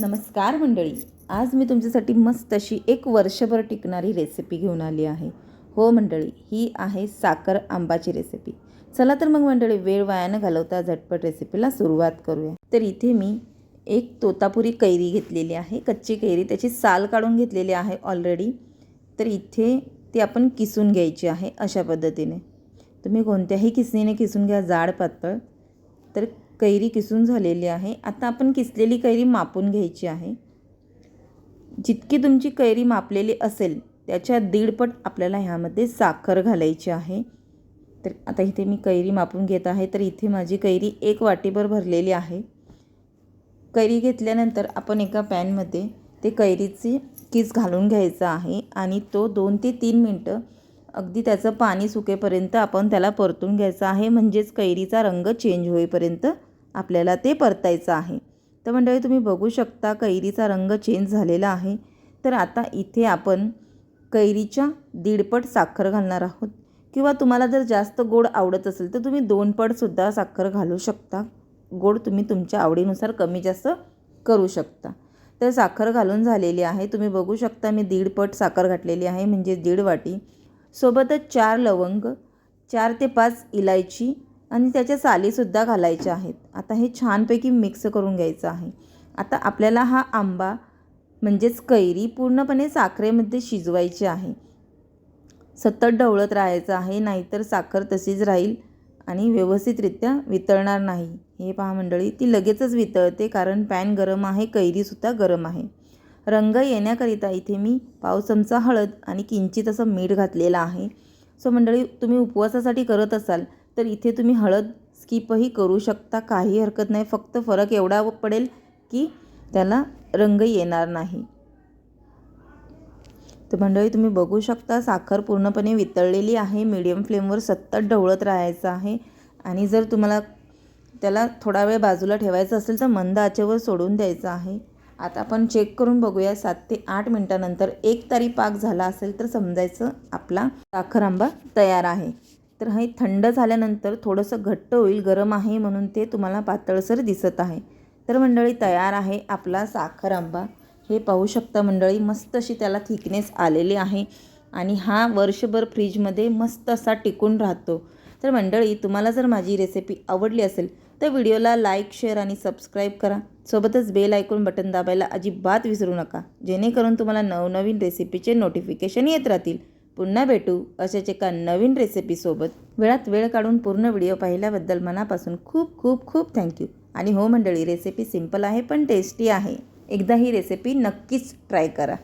नमस्कार मंडळी. आज मी तुमच्यासाठी मस्त अशी एक वर्षभर टिकणारी रेसिपी घेऊन आली आहे. हो मंडळी ही आहे साखर आंबाची रेसिपी चला तर मग मंडळी वेळ वायानं घालवता झटपट रेसिपीला सुरुवात करूया. तर इथे मी एक तोतापुरी कैरी घेतलेली आहे कच्ची कैरी. त्याची साल काढून घेतलेली आहे ऑलरेडी तर इथे ती आपण किसून घ्यायची आहे अशा पद्धतीने. तुम्ही कोणत्याही किसणीने किसून घ्या जाड पातळ. तर कैरी किसून झालेली आहे. आता आपण किसलेली कैरी मापून घ्यायची आहे. जितकी तुमची कैरी मापलेली असेल त्याच्या दीडपट आपल्याला ह्यामध्ये साखर घालायची आहे. तर आता इथे मी कैरी मापून घेत आहे. तर इथे माझी कैरी एक वाटीभर भरलेली आहे. कैरी घेतल्यानंतर आपण एका पॅनमध्ये ते कैरीचे किस घालून घ्यायचा आहे आणि तो दोन ते तीन मिनटं अगदी त्याचं पाणी सुकेपर्यंत आपण त्याला परतून घ्यायचं आहे. म्हणजेच कैरीचा रंग चेंज होईपर्यंत आपल्याला ते परतायचं आहे. तर मंडळी तुम्ही बघू शकता कैरीचा रंग चेंज झालेला आहे. तर आता इथे आपण कैरीच्या दीडपट साखर घालणार आहोत. किंवा तुम्हाला जर जास्त गोड आवडत असेल तर तुम्ही दोन पटसुद्धा साखर घालू शकता. गोड तुम्ही तुमच्या आवडीनुसार कमी जास्त करू शकता. तर साखर घालून झालेली आहे. तुम्ही बघू शकता मी दीड पट साखर घातलेली आहे म्हणजे दीड वाटी. सोबतच चार लवंग चार ते पाच इलायची आणि त्याच्या सालीसुद्धा घालायच्या आहेत. आता हे छानपैकी मिक्स करून घ्यायचं आहे. आता आपल्याला हा आंबा म्हणजेच कैरी पूर्णपणे साखरेमध्ये शिजवायची आहे. सतत ढवळत राहायचं आहे नाहीतर साखर तशीच राहील आणि व्यवस्थितरित्या वितळणार नाही. हे पहा मंडळी ती लगेचच वितळते कारण पॅन गरम आहे कैरीसुद्धा गरम आहे. रंग येण्याकरिता इथे मी पाव चमचा हळद आणि किंचित असं मीठ घातलेलं आहे. सो मंडळी तुम्ही उपवासासाठी करत असाल तर इथे तुम्ही हळद स्किपही करू शकता काही हरकत नाही. फक्त फरक एवढा पडेल की त्याला रंग येणार नाही. तर मंडळी तुम्ही बघू शकता साखर पूर्णपणे वितळलेली आहे. मीडियम फ्लेमवर सतत ढवळत राहायचं आहे. आणि जर तुम्हाला त्याला थोडा वेळ बाजूला ठेवायचं असेल तर मंद आचेवर सोडून द्यायचं आहे. आता आपण चेक करून बघूया सात ते आठ मिनटानंतर एक तारी पाक झाला असेल तर समजायचं आपला साखर आंबा तयार आहे. तर हे थंड झाल्यानंतर थोडंसं घट्ट होईल गरम आहे म्हणून ते तुम्हाला पातळसर दिसत आहे. तर मंडळी तयार आहे आपला साखर आंबा. हे पाहू शकता मंडळी मस्त अशी त्याला थिकनेस आलेली आहे आणि हा वर्षभर फ्रीजमध्ये मस्त असा टिकून राहतो. तर मंडळी तुम्हाला जर माझी रेसिपी आवडली असेल तर व्हिडिओला लाईक शेअर आणि सबस्क्राईब करा. सोबतच बेल ऐकून बटन दाबायला अजिबात विसरू नका. जेणेकरून तुम्हाला नवनवीन रेसिपीचे नोटिफिकेशन येत राहतील. पुन्हा भेटू अशाच एका नवीन रेसिपीसोबत वेळात वेळ काढून पूर्ण व्हिडिओ पाहिल्याबद्दल मनापासून खूप खूप खूप थँक्यू आणि हो मंडळी रेसिपी सिंपल आहे पण टेस्टी आहे. एकदा ही रेसिपी नक्कीच ट्राय करा.